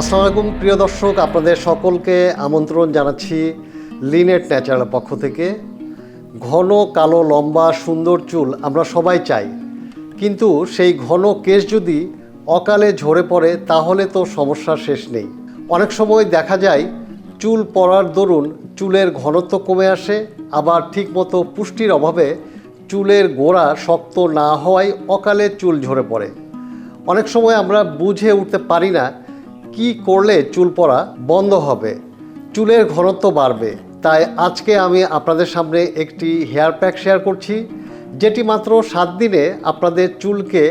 আসসালামু আলাইকুম, প্রিয় দর্শক, আপনাদের সকলকে আমন্ত্রণ জানাচ্ছি লিনেট ন্যাচারাল পক্ষ থেকে। ঘন, কালো, লম্বা, সুন্দর চুল আমরা সবাই চাই। কিন্তু সেই ঘন কেশ যদি অকালে ঝরে পড়ে, তাহলে তো সমস্যার শেষ নেই। অনেক সময় দেখা যায়, চুল পড়ার দরুন চুলের ঘনত্ব কমে আসে, আবার ঠিকমতো পুষ্টির অভাবে চুলের গোড়া শক্ত না হওয়ায় অকালে চুল ঝরে পড়ে। অনেক সময় আমরা বুঝে উঠতে পারি না কি করলে চুল পড়া বন্ধ হবে? চুলের ঘনত্ব বাড়বে। তাই আজকে আমি আপনাদের সামনে একটি হেয়ার প্যাক শেয়ার করছি, যেটি মাত্র সাত দিনে আপনাদের চুলকে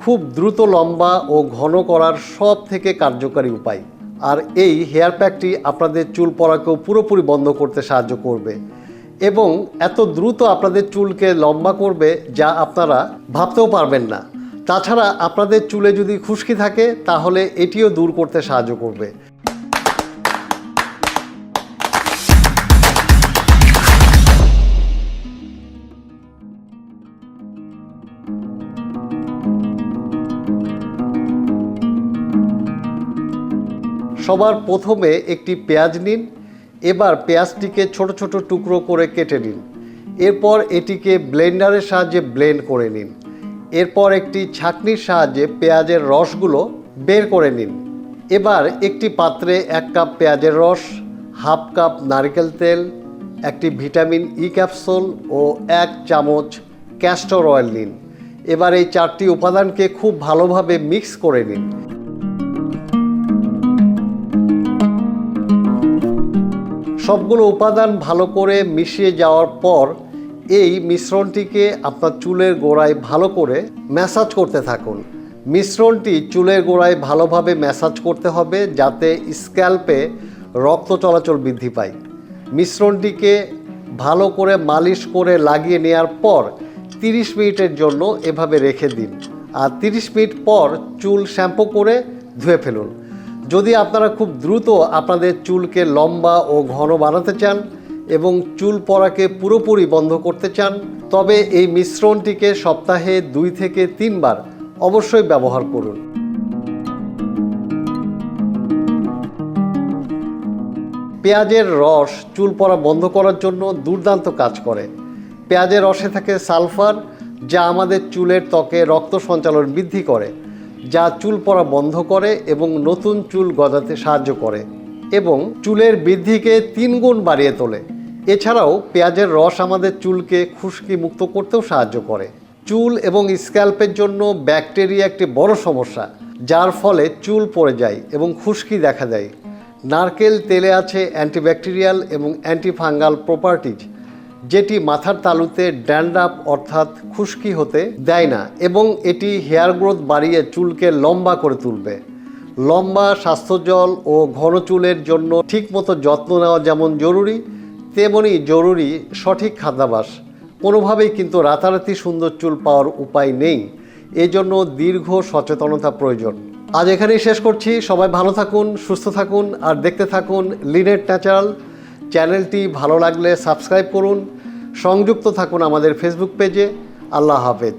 খুব দ্রুত লম্বা ও ঘন করার সব থেকে কার্যকারী উপায়। আর এই হেয়ার প্যাকটি আপনাদের চুল পড়াকেও পুরোপুরি বন্ধ করতে সাহায্য করবে এবং এত দ্রুত আপনাদের চুলকে লম্বা করবে যা আপনারা ভাবতেও পারবেন না। তাছাড়া আপনাদের চুলে যদি খুশকি থাকে, তাহলে এটিও দূর করতে সাহায্য করবে। সবার প্রথমে একটি পেঁয়াজ নিন, এবার পেঁয়াজটিকে ছোট ছোট টুকরো করে কেটে নিন। এরপর এটিকে ব্লেন্ডারের সাহায্যে ব্লেন্ড করে নিন। এরপর একটি ছাঁকনির সাহায্যে পেঁয়াজের রসগুলো বের করে নিন। এবার একটি পাত্রে এক কাপ পেঁয়াজের রস, হাফ কাপ নারকেল তেল, একটি ভিটামিন ই ক্যাপসুল ও এক চামচ ক্যাস্টর অয়েল নিন। এবার এই চারটি উপাদানকে খুব ভালোভাবে মিক্স করে নিন। সবগুলো উপাদান ভালো করে মিশিয়ে যাওয়ার পর এই মিশ্রণটিকে আপনার চুলের গোড়ায় ভালো করে ম্যাসাজ করতে থাকুন। মিশ্রণটি চুলের গোড়ায় ভালোভাবে ম্যাসাজ করতে হবে যাতে স্ক্যাল্পে রক্ত চলাচল বৃদ্ধি পায়। মিশ্রণটিকে ভালো করে মালিশ করে লাগিয়ে নেওয়ার পর তিরিশ মিনিটের জন্য এভাবে রেখে দিন। আর তিরিশ মিনিট পর চুল শ্যাম্পু করে ধুয়ে ফেলুন। যদি আপনারা খুব দ্রুত আপনাদের চুলকে লম্বা ও ঘন বানাতে চান এবং চুল পড়াকে পুরোপুরি বন্ধ করতে চান, তবে এই মিশ্রণটিকে সপ্তাহে দুই থেকে তিনবার অবশ্যই ব্যবহার করুন। পেঁয়াজের রস চুল পড়া বন্ধ করার জন্য দুর্দান্ত কাজ করে। পেঁয়াজের রসে থাকে সালফার, যা আমাদের চুলের ত্বকে রক্ত সঞ্চালন বৃদ্ধি করে, যা চুল পড়া বন্ধ করে এবং নতুন চুল গজাতে সাহায্য করে এবং চুলের বৃদ্ধিকে তিন গুণ বাড়িয়ে তোলে। এছাড়াও পেঁয়াজের রস আমাদের চুলকে খুশকি মুক্ত করতেও সাহায্য করে। চুল এবং স্ক্যাল্পের জন্য ব্যাকটেরিয়া একটি বড় সমস্যা, যার ফলে চুল পড়ে যায় এবং খুশকি দেখা দেয়। নারকেল তেলে আছে অ্যান্টিব্যাকটেরিয়াল এবং অ্যান্টিফাঙ্গাল প্রপার্টিজ, যেটি মাথার তালুতে ড্যান্ডাপ অর্থাৎ খুশকি হতে দেয় না এবং এটি হেয়ার গ্রোথ বাড়িয়ে চুলকে লম্বা করে তুলবে। লম্বা স্বাস্থ্যজল ও ঘন চুলের জন্য ঠিকমতো যত্ন নেওয়া যেমন জরুরি তেমনি জরুরি সঠিক খাদ্যাভাস। কোনোভাবেই কিন্তু রাতারাতি সুন্দর চুল পাওয়ার উপায় নেই। এজন্য দীর্ঘ সচেতনতা প্রয়োজন। আজ এখানেই শেষ করছি। সবাই ভালো থাকুন, সুস্থ থাকুন, আর দেখতে থাকুন লিনেট ন্যাচারাল। চ্যানেলটি ভালো লাগলে সাবস্ক্রাইব করুন। সংযুক্ত থাকুন আমাদের ফেসবুক পেজে। আল্লাহ হাফেজ।